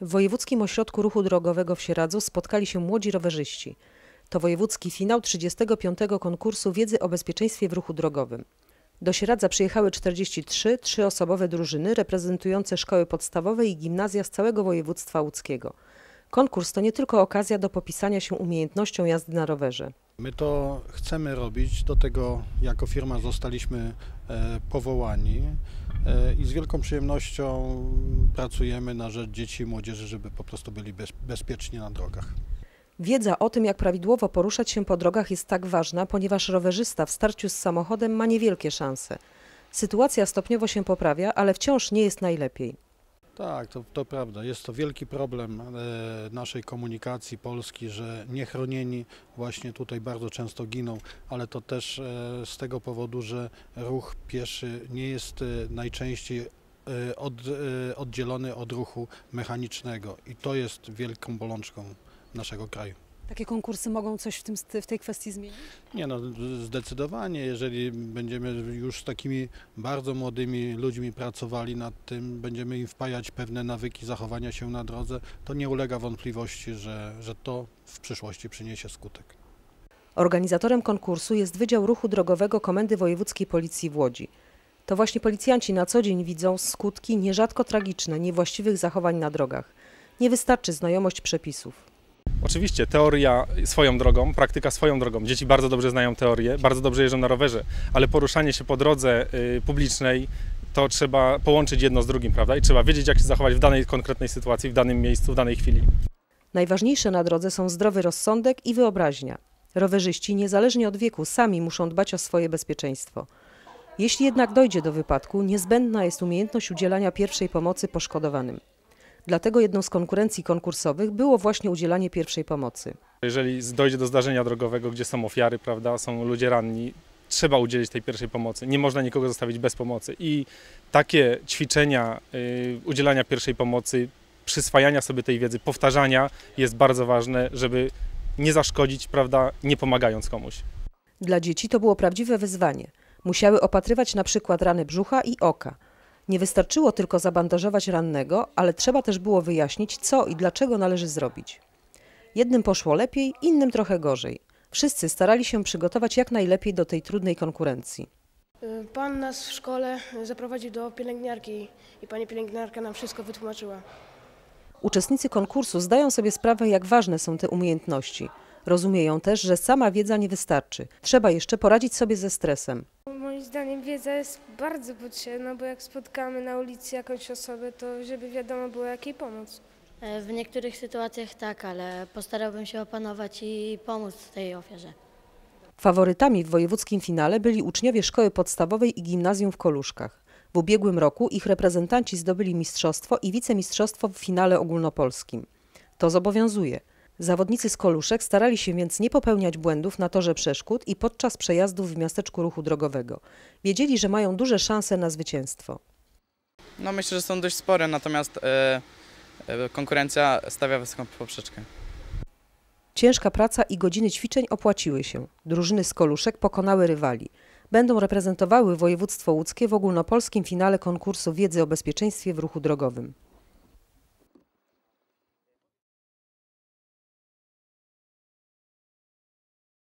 W Wojewódzkim Ośrodku Ruchu Drogowego w Sieradzu spotkali się młodzi rowerzyści. To wojewódzki finał 35. konkursu wiedzy o bezpieczeństwie w ruchu drogowym. Do Sieradza przyjechały 43 trzyosobowe drużyny reprezentujące szkoły podstawowe i gimnazja z całego województwa łódzkiego. Konkurs to nie tylko okazja do popisania się umiejętnością jazdy na rowerze. My to chcemy robić, do tego jako firma zostaliśmy e, powołani i z wielką przyjemnością pracujemy na rzecz dzieci i młodzieży, żeby po prostu byli bez, bezpiecznie na drogach. Wiedza o tym, jak prawidłowo poruszać się po drogach jest tak ważna, ponieważ rowerzysta w starciu z samochodem ma niewielkie szanse. Sytuacja stopniowo się poprawia, ale wciąż nie jest najlepiej. Tak, to, to prawda. Jest to wielki problem e, naszej komunikacji Polski, że niechronieni właśnie tutaj bardzo często giną, ale to też e, z tego powodu, że ruch pieszy nie jest e, najczęściej od, oddzielony od ruchu mechanicznego i to jest wielką bolączką naszego kraju. Takie konkursy mogą coś w, tym, w tej kwestii zmienić? Nie no, zdecydowanie, jeżeli będziemy już z takimi bardzo młodymi ludźmi pracowali nad tym, będziemy im wpajać pewne nawyki zachowania się na drodze, to nie ulega wątpliwości, że, że to w przyszłości przyniesie skutek. Organizatorem konkursu jest Wydział Ruchu Drogowego Komendy Wojewódzkiej Policji w Łodzi. To właśnie policjanci na co dzień widzą skutki nierzadko tragiczne niewłaściwych zachowań na drogach. Nie wystarczy znajomość przepisów. Oczywiście teoria swoją drogą, praktyka swoją drogą. Dzieci bardzo dobrze znają teorię, bardzo dobrze jeżdżą na rowerze, ale poruszanie się po drodze y, publicznej to trzeba połączyć jedno z drugim, prawda? I trzeba wiedzieć, jak się zachować w danej konkretnej sytuacji, w danym miejscu, w danej chwili. Najważniejsze na drodze są zdrowy rozsądek i wyobraźnia. Rowerzyści, niezależnie od wieku, sami muszą dbać o swoje bezpieczeństwo. Jeśli jednak dojdzie do wypadku, niezbędna jest umiejętność udzielania pierwszej pomocy poszkodowanym. Dlatego jedną z konkurencji konkursowych było właśnie udzielanie pierwszej pomocy. Jeżeli dojdzie do zdarzenia drogowego, gdzie są ofiary, prawda, są ludzie ranni, trzeba udzielić tej pierwszej pomocy. Nie można nikogo zostawić bez pomocy. I takie ćwiczenia y, udzielania pierwszej pomocy, przyswajania sobie tej wiedzy, powtarzania jest bardzo ważne, żeby nie zaszkodzić, prawda, nie pomagając komuś. Dla dzieci to było prawdziwe wyzwanie. Musiały opatrywać na przykład rany brzucha i oka. Nie wystarczyło tylko zabandażować rannego, ale trzeba też było wyjaśnić, co i dlaczego należy zrobić. Jednym poszło lepiej, innym trochę gorzej. Wszyscy starali się przygotować jak najlepiej do tej trudnej konkurencji. Pan nas w szkole zaprowadził do pielęgniarki i pani pielęgniarka nam wszystko wytłumaczyła. Uczestnicy konkursu zdają sobie sprawę, jak ważne są te umiejętności. Rozumieją też, że sama wiedza nie wystarczy. Trzeba jeszcze poradzić sobie ze stresem. Moim zdaniem wiedza jest bardzo potrzebna, bo jak spotkamy na ulicy jakąś osobę, to żeby wiadomo było jak jej pomóc. E, W niektórych sytuacjach tak, ale postarałbym się opanować i pomóc tej ofierze. Faworytami w wojewódzkim finale byli uczniowie szkoły podstawowej i gimnazjum w Koluszkach. W ubiegłym roku ich reprezentanci zdobyli mistrzostwo i wicemistrzostwo w finale ogólnopolskim. To zobowiązuje. Zawodnicy z Koluszek starali się więc nie popełniać błędów na torze przeszkód i podczas przejazdów w miasteczku ruchu drogowego. Wiedzieli, że mają duże szanse na zwycięstwo. No myślę, że są dość spore, natomiast e, e, konkurencja stawia wysoką poprzeczkę. Ciężka praca i godziny ćwiczeń opłaciły się. Drużyny z Koluszek pokonały rywali. Będą reprezentowały województwo łódzkie w ogólnopolskim finale konkursu wiedzy o bezpieczeństwie w ruchu drogowym.